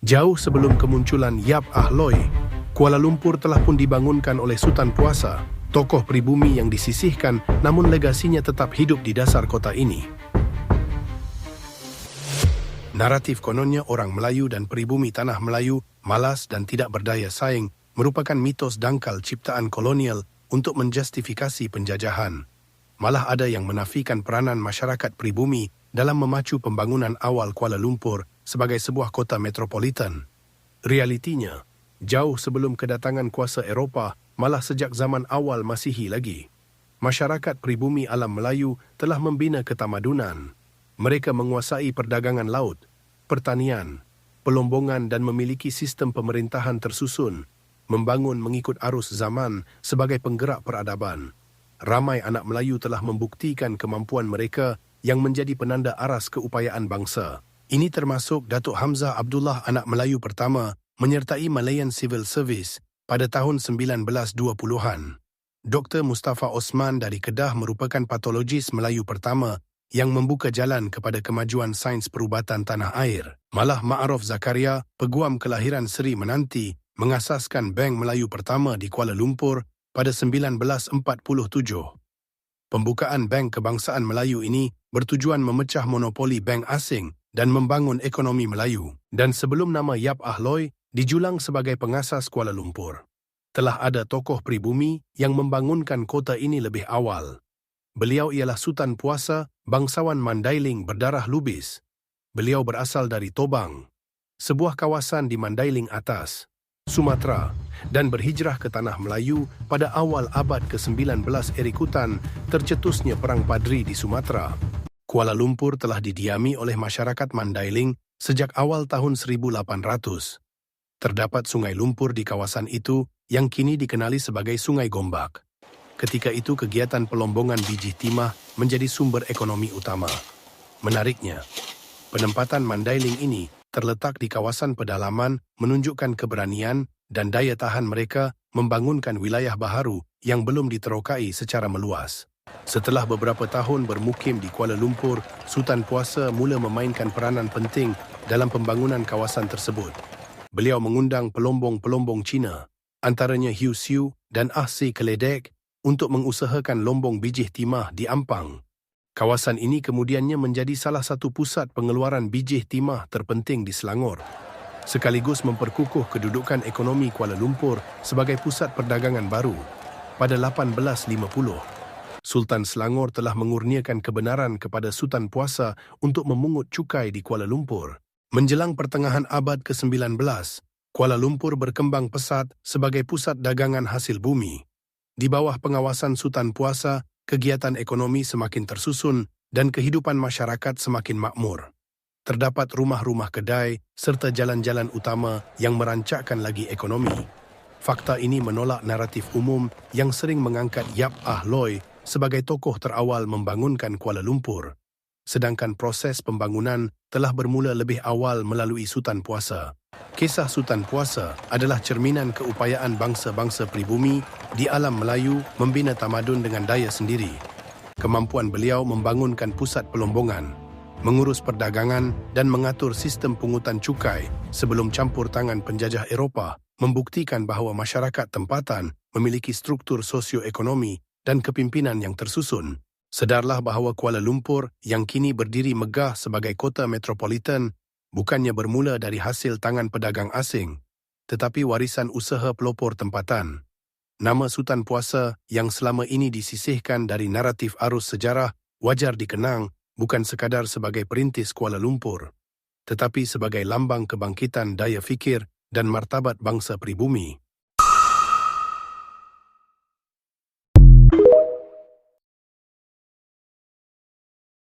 Jauh sebelum kemunculan Yap Ahloy, Kuala Lumpur telah pun dibangunkan oleh Sultan Puasa, tokoh pribumi yang disisihkan namun legasinya tetap hidup di dasar kota ini. Naratif kononnya orang Melayu dan pribumi tanah Melayu malas dan tidak berdaya saing merupakan mitos dangkal ciptaan kolonial untuk menjustifikasi penjajahan. Malah ada yang menafikan peranan masyarakat pribumi dalam memacu pembangunan awal Kuala Lumpur sebagai sebuah kota metropolitan. Realitinya, jauh sebelum kedatangan kuasa Eropah, malah sejak zaman awal Masihi lagi, masyarakat pribumi alam Melayu telah membina ketamadunan. Mereka menguasai perdagangan laut, pertanian, pelombongan dan memiliki sistem pemerintahan tersusun, membangun mengikut arus zaman sebagai penggerak peradaban. Ramai anak Melayu telah membuktikan kemampuan mereka yang menjadi penanda aras keupayaan bangsa. Ini termasuk Datuk Hamzah Abdullah anak Melayu pertama menyertai Malayan Civil Service pada tahun 1920-an. Dr. Mustafa Osman dari Kedah merupakan patologis Melayu pertama yang membuka jalan kepada kemajuan sains perubatan tanah air. Malah Ma'aruf Zakaria, peguam kelahiran Seri Menanti, mengasaskan Bank Melayu pertama di Kuala Lumpur pada 1947. Pembukaan Bank Kebangsaan Melayu ini bertujuan memecah monopoli bank asing dan membangun ekonomi Melayu. Dan sebelum nama Yap Ahloy dijulang sebagai pengasas Kuala Lumpur, telah ada tokoh pribumi yang membangunkan kota ini lebih awal. Beliau ialah Sultan Puasa, bangsawan Mandailing berdarah lubis. Beliau berasal dari Tobang, sebuah kawasan di Mandailing Atas, Sumatera dan berhijrah ke Tanah Melayu pada awal abad ke-19 Erikutan tercetusnya Perang Padri di Sumatera. Kuala Lumpur telah didiami oleh masyarakat Mandailing sejak awal tahun 1800. Terdapat sungai lumpur di kawasan itu yang kini dikenali sebagai Sungai Gombak. Ketika itu kegiatan pelombongan biji timah menjadi sumber ekonomi utama. Menariknya, penempatan Mandailing ini terletak di kawasan pedalaman menunjukkan keberanian dan daya tahan mereka membangunkan wilayah baharu yang belum diterokai secara meluas. Setelah beberapa tahun bermukim di Kuala Lumpur, Sultan Puasa mula memainkan peranan penting dalam pembangunan kawasan tersebut. Beliau mengundang pelombong-pelombong Cina, antaranya Hiu Siu dan Ah Si Keledek, untuk mengusahakan lombong bijih timah di Ampang. Kawasan ini kemudiannya menjadi salah satu pusat pengeluaran bijih timah terpenting di Selangor, sekaligus memperkukuh kedudukan ekonomi Kuala Lumpur sebagai pusat perdagangan baru. Pada 1850, Sultan Selangor telah mengurniakan kebenaran kepada Sultan Puasa untuk memungut cukai di Kuala Lumpur. Menjelang pertengahan abad ke-19, Kuala Lumpur berkembang pesat sebagai pusat dagangan hasil bumi. Di bawah pengawasan Sultan Puasa, kegiatan ekonomi semakin tersusun dan kehidupan masyarakat semakin makmur. Terdapat rumah-rumah kedai serta jalan-jalan utama yang merancakkan lagi ekonomi. Fakta ini menolak naratif umum yang sering mengangkat Yap Ah Loy sebagai tokoh terawal membangunkan Kuala Lumpur. Sedangkan proses pembangunan telah bermula lebih awal melalui Sultan Puasa. Kisah Sultan Puasa adalah cerminan keupayaan bangsa-bangsa pribumi di alam Melayu membina tamadun dengan daya sendiri. Kemampuan beliau membangunkan pusat pelombongan, mengurus perdagangan dan mengatur sistem pungutan cukai sebelum campur tangan penjajah Eropah membuktikan bahawa masyarakat tempatan memiliki struktur sosioekonomi dan kepimpinan yang tersusun. Sedarlah bahawa Kuala Lumpur yang kini berdiri megah sebagai kota metropolitan bukannya bermula dari hasil tangan pedagang asing, tetapi warisan usaha pelopor tempatan. Nama Sultan Puasa yang selama ini disisihkan dari naratif arus sejarah wajar dikenang bukan sekadar sebagai perintis Kuala Lumpur, tetapi sebagai lambang kebangkitan daya fikir dan martabat bangsa pribumi.